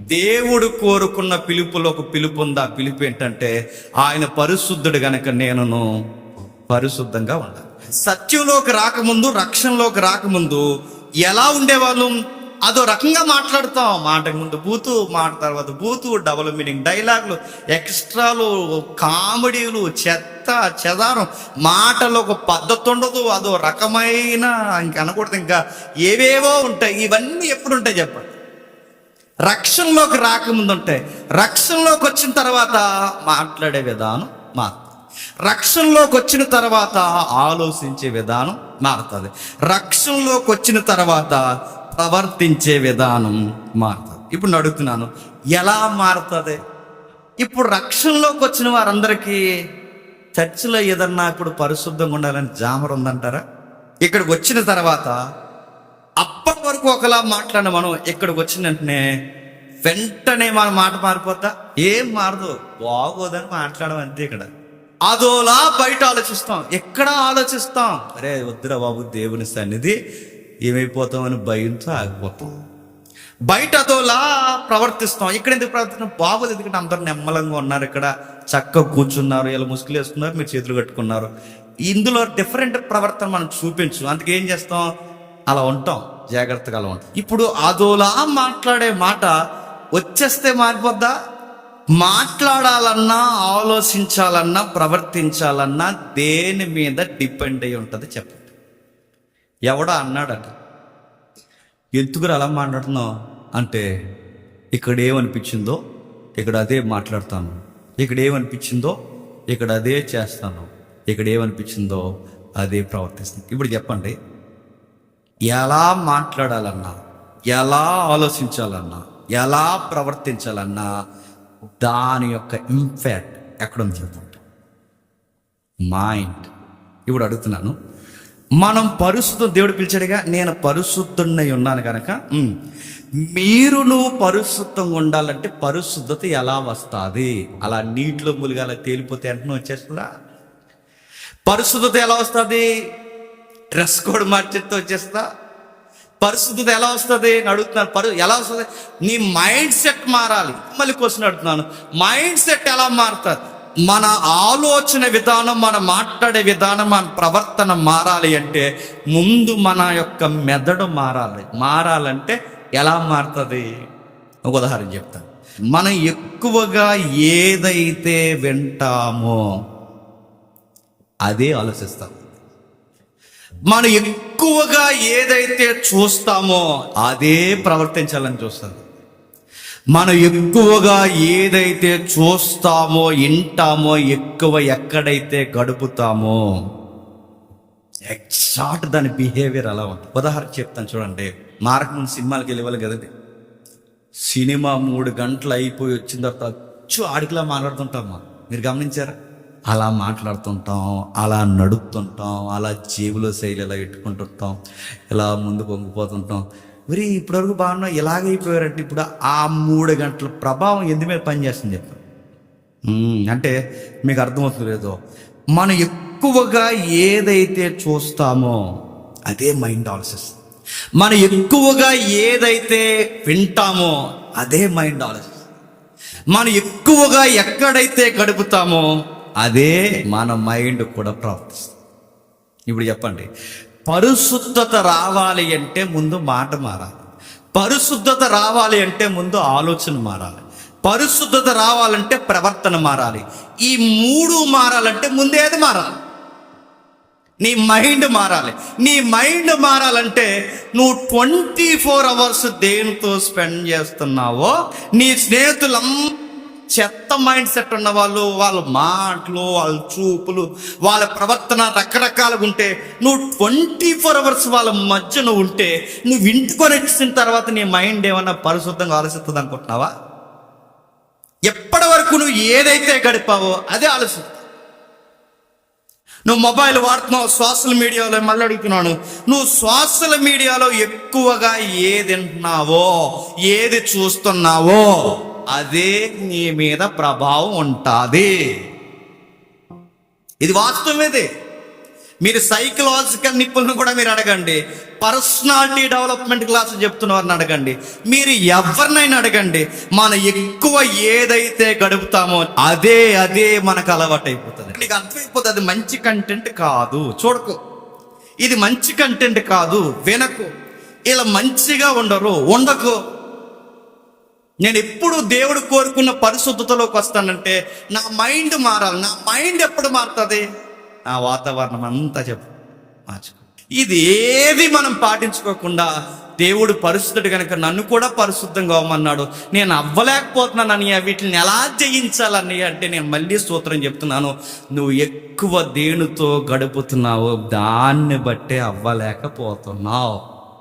దేవుడు కోరుకున్న పిలుపులో ఒక పిలుపు ఉంది ఆ పిలుపు ఏంటంటే ఆయన పరిశుద్ధుడు గనక నేనును పరిశుద్ధంగా ఉండాలి. సత్యంలోకి రాకముందు రక్షణలోకి రాకముందు ఎలా ఉండేవాళ్ళం? అదో రకంగా మాట్లాడతాం. మాట ముందు బూతు మాట తర్వాత బూతు డబుల్ మీనింగ్ డైలాగులు ఎక్స్ట్రాలు కామెడీలు చెత్త చెదారం మాటలు ఒక పద్ధతి ఉండదు. అదో రకమైన ఇంక అనకూడదు. ఇంకా ఏవేవో ఉంటాయి. ఇవన్నీ ఎప్పుడు ఉంటాయి చెప్పండి. రక్షణలోకి రాకముందు ఉంటాయి రక్షణలోకి వచ్చిన తర్వాత మాట్లాడే విధానం మారుతుంది. రక్షణలోకి వచ్చిన తర్వాత ఆలోచించే విధానం మారుతుంది. రక్షణలోకి వచ్చిన తర్వాత ప్రవర్తించే విధానం మారుతుంది. ఇప్పుడు అడుగుతున్నాను ఎలా మారుతుంది? ఇప్పుడు రక్షణలోకి వచ్చిన వారందరికీ చర్చిలో ఏదన్నా ఇప్పుడు పరిశుద్ధంగా ఉండాలని జామర్ ఉందంటారా ఇక్కడికి వచ్చిన తర్వాత అప్పటి వరకు ఒకలా మాట్లాడిన మనం ఇక్కడికి వచ్చిన వెంటనే వెంటనే మన మాట మారిపోతా ఏం మారదు. బాగోదని మాట్లాడడం అంతే ఇక్కడ. అదోలా బయట ఆలోచిస్తాం. ఎక్కడ ఆలోచిస్తాం? అరే వద్దురా బాబు దేవుని సన్నిధి. ఏమైపోతామని భయంతో ఆగిపోతాం. బయట అదోలా ప్రవర్తిస్తాం. ఇక్కడ ఎందుకు ప్రవర్తిస్తాం బాగోదు ఎందుకంటే అందరు నెమ్మలంగా ఉన్నారు ఇక్కడ. చక్కగా కూర్చున్నారు ఇలా ముసుగులు వేసుకున్నారు మీరు చేతులు కట్టుకున్నారు. ఇందులో డిఫరెంట్ ప్రవర్తన మనం చూపించు. అందుకే ఏం చేస్తాం? అలా ఉంటాం. జాగ్రత్తగా ఉంటుంది ఇప్పుడు అదోలా మాట్లాడే మాట వచ్చేస్తే మారిపోద్దా? మాట్లాడాలన్నా ఆలోచించాలన్నా ప్రవర్తించాలన్నా దేని మీద డిపెండ్ అయి ఉంటుంది చెప్పండి ఎవడో అన్నాడట. ఎందుకురా అలా మాట్లాడుతున్నావు? అంటే ఇక్కడ ఏమనిపించిందో ఇక్కడ అదే మాట్లాడతాను. ఇక్కడ ఏమనిపించిందో ఇక్కడ అదే చేస్తాను. ఇక్కడ ఏమనిపించిందో అదే ప్రవర్తిస్తుంది. ఇప్పుడు చెప్పండి. ఎలా మాట్లాడాలన్నా ఎలా ఆలోచించాలన్నా ఎలా ప్రవర్తించాలన్నా దాని యొక్క ఇంపాక్ట్ ఎక్కడ ఉంది చెప్పండి మైండ్ ఇప్పుడు అడుగుతున్నాను. మనం పరిశుద్ధం దేవుడు పిలిచాడుగా నేను పరిశుద్ధున్నై ఉన్నాను కనుక మీరు నువ్వు పరిశుద్ధంగా ఉండాలంటే పరిశుద్ధత ఎలా వస్తుంది? అలా నీటిలో ములిగాల తేలిపోతే వెంటనే వచ్చేస్తుందా? పరిశుద్ధత ఎలా వస్తుంది? డ్రెస్ కోడ్ మార్చేస్తే వచ్చేస్తా. పరిస్థితి ఎలా వస్తుంది అని అడుగుతున్నాను. పరు ఎలా వస్తుంది? నీ మైండ్ సెట్ మారాలి. మళ్ళీ క్వశ్చన్ అడుగుతున్నాను. మైండ్ సెట్ ఎలా మారుతుంది? మన ఆలోచన విధానం మన మాట్లాడే విధానం మన ప్రవర్తన మారాలి అంటే ముందు మన యొక్క మెదడు మారాలి. మారాలంటే ఎలా మారుతుంది? ఒక ఉదాహరణ చెప్తాను. మనం ఎక్కువగా ఏదైతే వింటామో అదే ఆలోచిస్తాం. మనం ఎక్కువగా ఏదైతే చూస్తామో అదే ప్రవర్తించాలని చూస్తుంది. మనం ఎక్కువగా ఏదైతే చూస్తామో వింటామో ఎక్కువ ఎక్కడైతే గడుపుతామో ఎగ్జాక్ట్ దాని బిహేవియర్ అలా ఉంటుంది. ఉదాహరణ చెప్తాను చూడండి. మార్క్ ముందు సినిమాలకి వెళ్ళేవాళ్ళు కదండి సినిమా మూడు గంటలు అయిపోయి వచ్చిన తర్వాత అచ్చు ఆడికిలా మాట్లాడుతుంటామా మీరు గమనించారా? అలా మాట్లాడుతుంటాం అలా నడుపుతుంటాం అలా జేబులో శైలి ఇలా పెట్టుకుంటుంటాం ఇలా ముందు పొంగిపోతుంటాం. మరి ఇప్పటివరకు బాగున్నా ఇలాగ అయిపోయారంటే ఇప్పుడు ఆ మూడు గంటల ప్రభావం ఎందు మీద పనిచేస్తుంది చెప్పండి అంటే మీకు అర్థమవుతుంది లేదో మనం ఎక్కువగా ఏదైతే చూస్తామో అదే మైండ్ ఆలోచిస్తుంది మనం ఎక్కువగా ఏదైతే వింటామో అదే మైండ్ ఆలోచిస్తుంది మనం ఎక్కువగా ఎక్కడైతే గడుపుతామో అదే మన మైండ్ కూడా ప్రవర్తిస్తుంది. ఇప్పుడు చెప్పండి. పరిశుద్ధత రావాలి అంటే ముందు మాట మారాలి. పరిశుద్ధత రావాలి అంటే ముందు ఆలోచన మారాలి. పరిశుద్ధత రావాలంటే ప్రవర్తన మారాలి. ఈ మూడు మారాలంటే ముందేది మారాలి? నీ మైండ్ మారాలి. నీ మైండ్ మారాలంటే నువ్వు ట్వంటీ ఫోర్ అవర్స్ దేనితో స్పెండ్ చేస్తున్నావో నీ స్నేహితులం చెత్త మైండ్ సెట్ ఉన్న వాళ్ళు వాళ్ళ మాటలు వాళ్ళ చూపులు వాళ్ళ ప్రవర్తన రకరకాలుగా ఉంటే నువ్వు ట్వంటీ ఫోర్ అవర్స్ వాళ్ళ మధ్యన ఉంటే నువ్వు ఇంటికొని వచ్చిన తర్వాత నీ మైండ్ ఏమన్నా పరిశుద్ధంగా ఆలోచిస్తుంది అనుకుంటున్నావా? ఎప్పటి వరకు నువ్వు ఏదైతే గడిపావో అదే ఆలోచిస్తుంది నువ్వు మొబైల్ వాడుతున్నావు సోషల్ మీడియాలో మళ్ళీ అడుగుతున్నాను. నువ్వు సోషల్ మీడియాలో ఎక్కువగా ఏది వింటున్నావో ఏది చూస్తున్నావో అదే నీ మీద ప్రభావం ఉంటుంది. ఇది వాస్తవమేదే మీరు సైకలాజికల్ నిపుణులను కూడా మీరు అడగండి. పర్సనాలిటీ డెవలప్మెంట్ క్లాస్ చెప్తున్న వారిని అడగండి. మీరు ఎవరినైనా అడగండి. మనం ఎక్కువ ఏదైతే గడుపుతామో అదే అదే మనకు అలవాటు అయిపోతుంది నీకు అర్థమైపోతుంది అది మంచి కంటెంట్ కాదు. చూడకు. ఇది మంచి కంటెంట్ కాదు. వినకు. ఇలా మంచిగా ఉండరు. ఉండకు. నేను ఎప్పుడు దేవుడు కోరుకున్న పరిశుద్ధతలోకి వస్తానంటే నా మైండ్ మారాలి. నా మైండ్ ఎప్పుడు మారుతుంది? నా వాతావరణం అంతా చెప్పు. మార్చు ఇది ఏది మనం పాటించుకోకుండా దేవుడు పరిశుద్ధుడు కనుక నన్ను కూడా పరిశుద్ధంగా అవ్వమన్నాడు. నేను అవ్వలేకపోతున్నాను వీటిని ఎలా జయించాలని అంటే నేను మళ్ళీ సూత్రం చెప్తున్నాను. నువ్వు ఎక్కువ దేనితో గడుపుతున్నావో దాన్ని బట్టే అవ్వలేకపోతున్నావు.